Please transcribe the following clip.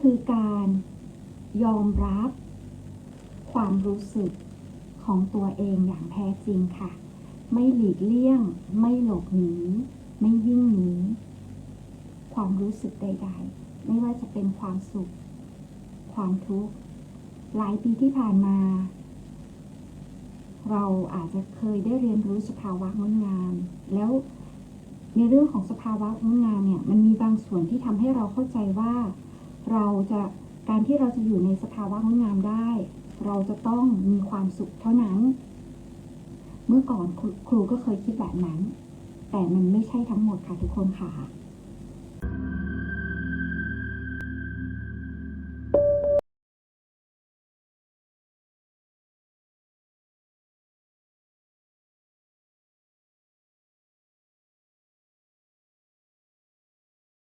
คือการยอมรับ ความรู้สึกของตัวเองอย่างแท้จริงค่ะ ไม่หลีกเลี่ยง ไม่หลบหนี ไม่วิ่งหนี ความรู้สึกใด ๆ ไม่ว่าจะเป็นความสุข ความทุกข์ หลายปีที่ผ่านมา เราอาจจะเคยได้เรียนรู้สภาวะงดงาม แล้วในเรื่องของสภาวะงดงามเนี่ย มันมีบางส่วนที่ทำให้เราเข้าใจว่า เราจะการที่เราจะอยู่ในสภาวะงดงามได้ เราจะต้องมีความสุขเท่านั้น เมื่อก่อนครูครูก็เคยคิดแบบนั้น แต่มันไม่ใช่ทั้งหมดค่ะทุกคนค่ะ